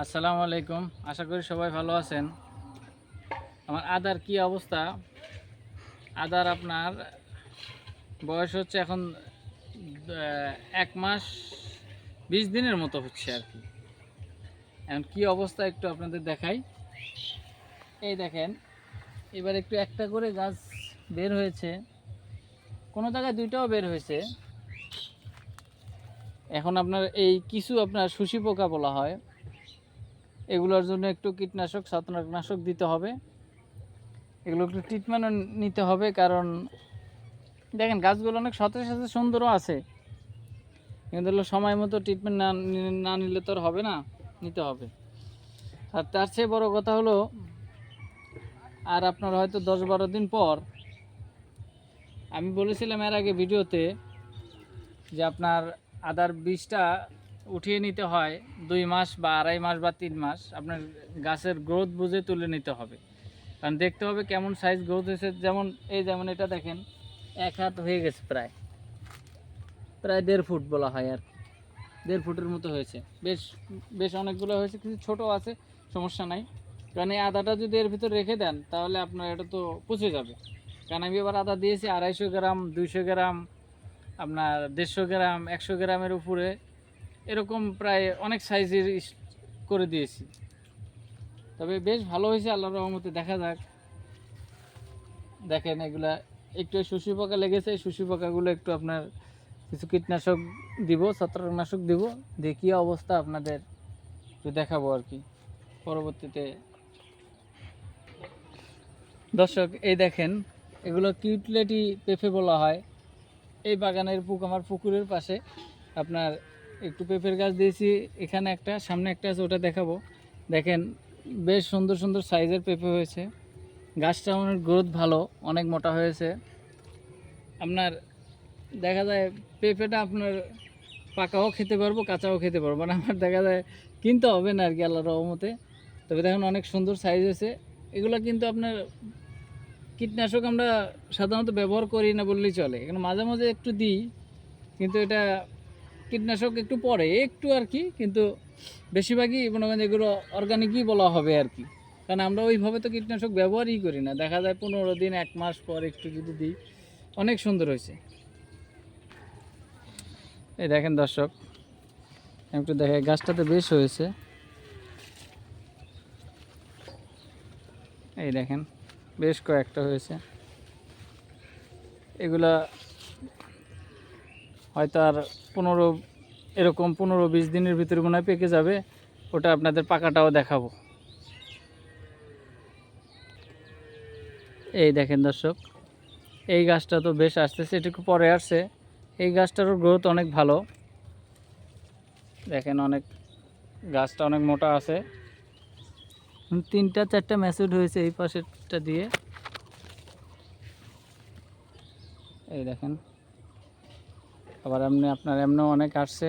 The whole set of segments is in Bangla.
আসসালামু আলাইকুম। আশা করি সবাই ভালো আছেন। আমার আদার কি অবস্থা? আদার আপনার বয়স হচ্ছে এখন এক মাস বিশ দিনের মতো হচ্ছে আর কি। এখন কি অবস্থা একটু আপনাদের দেখাই। এই দেখেন, এবার একটু একটা করে গাছ বের হয়েছে। কোনো জায়গায় দুইটাও বের হয়েছে। এখন আপনার এই কিছু আপনার শুষি পোকা বলা হয়। এগুলোর জন্য একটু কীটনাশক, ছত্রাকনাশক দিতে হবে। এগুলো একটু ট্রিটমেন্টও নিতে হবে কারণ দেখেন গাছগুলো অনেক সতেজ সাথে সুন্দরও আছে। কিন্তু হলো সময় মতো ট্রিটমেন্ট না না নিলে তো আর হবে না, নিতে হবে। আর তার চেয়ে বড় কথা হলো, আর আপনার হয়তো দশ বারো দিন পর, আমি বলেছিলাম এর আগে ভিডিওতে যে আপনার আদার বীজটা উঠিয়ে নিতে হয় দুই মাস বা আড়াই মাস বা তিন মাস, আপনার গাছের গ্রোথ বুঝে তুলে নিতে হবে। কারণ দেখতে হবে কেমন সাইজ গ্রোথ হয়েছে। যেমন, এই যেমন এটা দেখেন, এক হাত হয়ে গেছে প্রায়। প্রায় দেড় ফুট বলা হয় আর। দেড় ফুটের মতো হয়েছে। বেশ বেশ অনেকগুলো হয়েছে কিছু ছোটো আছে, সমস্যা নাই। কারণ এই আদাটা যদি এর ভিতর রেখে দেন, তাহলে আপনার এটা তো পচে যাবে। কারণ আমি এবার আদা দিয়েছি আড়াইশো গ্রাম, দুইশো গ্রাম, আপনার দেড়শো গ্রাম, একশো গ্রামের উপরে। এরকম প্রায় অনেক সাইজের করে দিয়েছি। তবে বেশ ভালো হয়েছে আল্লাহর রহমতে, দেখা যাক। দেখেন এগুলা একটু শুষি পোকা লেগেছে শুষি পোকাগুলো একটু আপনার কিছু কীটনাশক দিব, ছত্রাকনাশক দিব, দিয়ে কী অবস্থা আপনাদের একটু দেখাবো আর কি। পরবর্তীতে দর্শক, এই দেখেন, এগুলো কিউটলেটি পেঁপে বলা হয়। এই বাগানের পুক, আমার পুকুরের পাশে আপনার একটু পেঁপের গাছ দিয়েছি। এখানে একটা, সামনে একটা আছে, ওটা দেখাবো। দেখেন, বেশ সুন্দর সুন্দর সাইজের পেঁপে হয়েছে। গাছটা অনেক গ্রোথ ভালো, অনেক মোটা হয়েছে। আপনার, দেখা যায় পেঁপেটা আপনার পাকাও খেতে পারব, কাঁচাও খেতে পারব। মানে আমার দেখা যায় কিনতে হবে না আর কি আল্লাহ রহমতে। তবে দেখেন, অনেক সুন্দর সাইজ হয়েছে। এগুলো কিন্তু আপনার কীটনাশক আমরা সাধারণত ব্যবহার করি না বললেই চলে। এখানে মাঝে মাঝে একটু দিই, কিন্তু এটা কীটনাশক একটু পরে, একটু আর কি, কিন্তু বেশিরভাগই মনে করেন এগুলো অর্গানিকই বলা হবে আর কি। কারণ আমরা ওইভাবে তো কীটনাশক ব্যবহারই করি না। দেখা যায় পনেরো দিন, এক মাস পর একটু যদি দিই, অনেক সুন্দর হয়েছে। এই দেখেন দর্শক একটু দেখে, গাছটাতে বেশ হয়েছে। এই দেখেন, বেশ কয়েকটা হয়েছে। এগুলা হয়তো আর পনেরো, এরকম পনেরো বিশ দিনের ভিতরে মনে হয় পেকে যাবে, ওটা আপনাদের পাকাটাও দেখাবো। এই দেখেন দর্শক, এই গাছটা তো বেশ আসতেছে, এটুকু পরে আসছে। এই গাছটারও গ্রোথ অনেক ভালো। দেখেন অনেক, গাছটা অনেক মোটা আছে। তিনটা চারটা ম্যাসুড হয়েছে এই পাশেরটা দিয়ে। এই দেখেন। আবার এমনি আপনার এমনিও অনেক আসছে,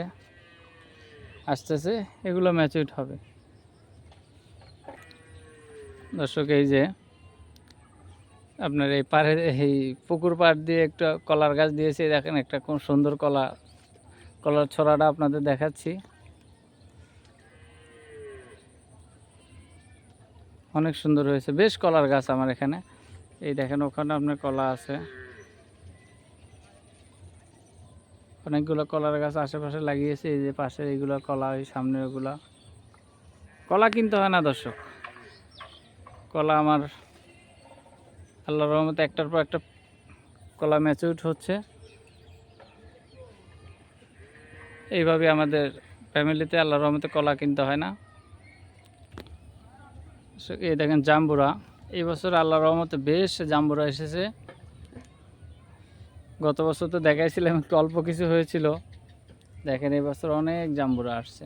আসতেছে, এগুলো ম্যাচুইড হবে। দর্শক, এই যে আপনার এই পাড়ে, এই পুকুর পাড় দিয়ে একটা কলার গাছ দিয়েছে দেখেন একটা খুব সুন্দর কলা, কলার ছড়াটা আপনাদের দেখাচ্ছি। অনেক সুন্দর হয়েছে, বেশ কলার গাছ আমার এখানে। এই দেখেন, ওখানে আপনার কলা আছে। অনেকগুলো কলার গাছ আশেপাশে লাগিয়েছে, এই যে পাশের এইগুলো কলা ওই সামনে ওগুলা। কলা কিনতে হয় না দর্শক। কলা আমার আল্লাহ রহমতে একটার পর একটা কলা ম্যাচুড হচ্ছে। এইভাবে আমাদের ফ্যামিলিতে আল্লাহ রহমতে কলা কিনতে হয় না। এই দেখেন জাম্বুরা। এই বছর আল্লাহ রহমতে বেশ জাম্বুরা এসেছে। গত বছর তো দেখাইছিলাম, একটু অল্প কিছু হয়েছিল। দেখেন, এই বছর অনেক জাম্বুরা আসছে।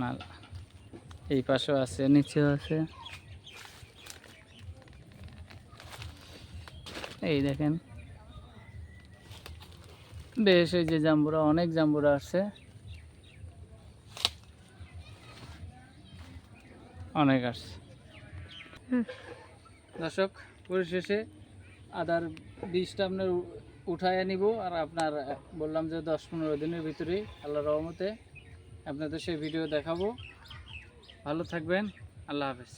না এই পাশেও আছে, নিচেও আছে। এই দেখেন। বেশ, এই যে জাম্বুরা, অনেক জাম্বুরা আসছে। অনেক আসছে। দর্শক, পরিশেষে আদার বীজটা আপনার উঠায় নিব আর আপনার বললাম যে দশ পনেরো দিনের ভিতরে আল্লাহ রহমতে আপনাদের সেই ভিডিও দেখাবো। ভালো থাকবেন, আল্লাহ হাফেজ।